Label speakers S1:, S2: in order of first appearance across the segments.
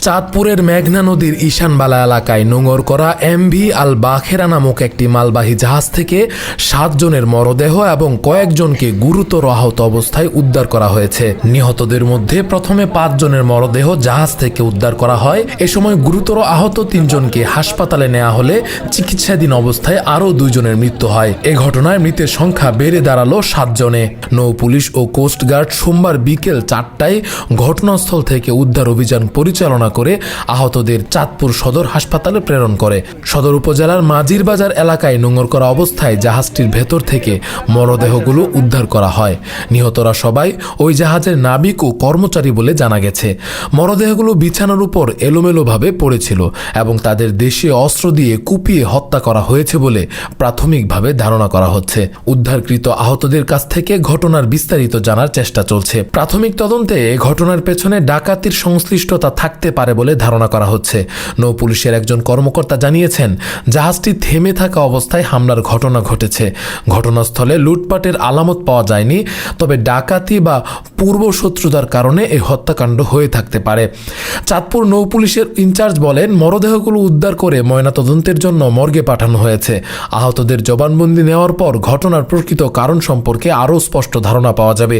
S1: চাঁদপুরের মেঘনা নদীর ঈশানবালা এলাকায় নোঙর করা এমভি আল বাখেরা নামক একটি মালবাহী জাহাজ থেকে সাতজনের মরদেহ এবং কয়েকজনকে গুরুতর আহত অবস্থায় উদ্ধার করা হয়েছে। নিহতদের মধ্যে প্রথমে পাঁচজনের মরদেহ জাহাজ থেকে উদ্ধার করা হয়। এ সময় গুরুতর আহত তিনজনকে হাসপাতালে নেওয়া হলে চিকিৎসাধীন অবস্থায় আরও দুইজনের মৃত্যু হয়। এ ঘটনায় মৃতের সংখ্যা বেড়ে দাঁড়াল সাতজনে। নৌ পুলিশ ও কোস্টগার্ড সোমবার বিকেল চারটায় ঘটনাস্থল থেকে উদ্ধার অভিযান পরিচালনা করে আহতদের চাঁদপুর সদর হাসপাতালে প্রেরণ করে। সদর উপজেলার মাঝির বাজার এলাকায় নোঙর করা অবস্থায় জাহাজটির ভেতর থেকে মরদেহগুলো উদ্ধার করা হয়। নিহতরা সবাই ওই জাহাজের নাবিক ও কর্মচারী বলে জানা গেছে। মরদেহগুলো বিছানার উপর এলোমেলোভাবে পড়েছিল এবং তাদের দেশীয় অস্ত্র দিয়ে কুপিয়ে হত্যা করা হয়েছে বলে প্রাথমিকভাবে ধারণা করা হচ্ছে। উদ্ধারকৃত আহতদের কাছ থেকে ঘটনার বিস্তারিত জানার চেষ্টা চলছে। প্রাথমিক তদন্তে এ ঘটনার পেছনে ডাকাতির সংশ্লিষ্টতা থাকতে পারে বলে ধারণা করা হচ্ছে। নৌ পুলিশের একজন কর্মকর্তা জানিয়েছেন, জাহাজটি থেমে থাকা অবস্থায় হামলার ঘটনা ঘটেছে। ঘটনাস্থলে লুটপাটের আলামত পাওয়া যায়নি, তবে ডাকাতি বা পূর্ব শত্রুতার কারণে এই হত্যাকাণ্ড হয়ে থাকতে পারে। চাঁদপুর নৌ পুলিশের ইনচার্জ বলেন, মরদেহগুলো উদ্ধার করে ময়নাতদন্তের জন্য মর্গে পাঠানো হয়েছে। আহতদের জবানবন্দি নেওয়ার পর ঘটনার প্রকৃত কারণ সম্পর্কে আরও স্পষ্ট ধারণা পাওয়া যাবে।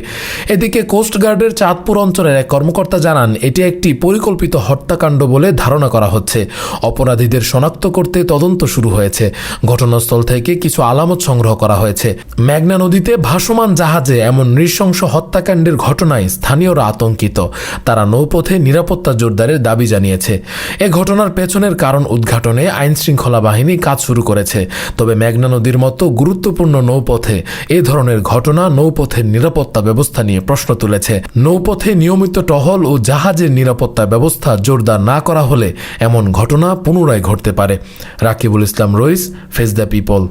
S1: এদিকে কোস্টগার্ডের চাঁদপুর অঞ্চলের এক কর্মকর্তা জানান, এটি একটি পরিকল্পিত হত্যাকাণ্ড বলে ধারণা করা হচ্ছে। অপরাধীদের শনাক্ত করতে তদন্ত শুরু হয়েছে। ঘটনাস্থল থেকে কিছু আলামত সংগ্রহ করা হয়েছে। মেঘনা নদীতে ভাসমান জাহাজে এমন নৃশংস হত্যাকাণ্ডের ঘটনায় স্থানীয়রা আতঙ্কিত। তারা নৌপথে নিরাপত্তা জোরদারের দাবি জানিয়েছে। এ ঘটনার পেছনের কারণ উদ্ঘাটনে আইন শৃঙ্খলা বাহিনী কাজ শুরু করেছে। তবে মেঘনা নদীর মতো গুরুত্বপূর্ণ নৌপথে এ ধরনের ঘটনা নৌপথের নিরাপত্তা ব্যবস্থা নিয়ে প্রশ্ন তুলেছে। নৌপথে নিয়মিত টহল ও জাহাজের নিরাপত্তা ব্যবস্থা জোরদার না করা হলে এমন ঘটনা পুনরায় ঘটতে পারে। Rakibul Islam Rais face the people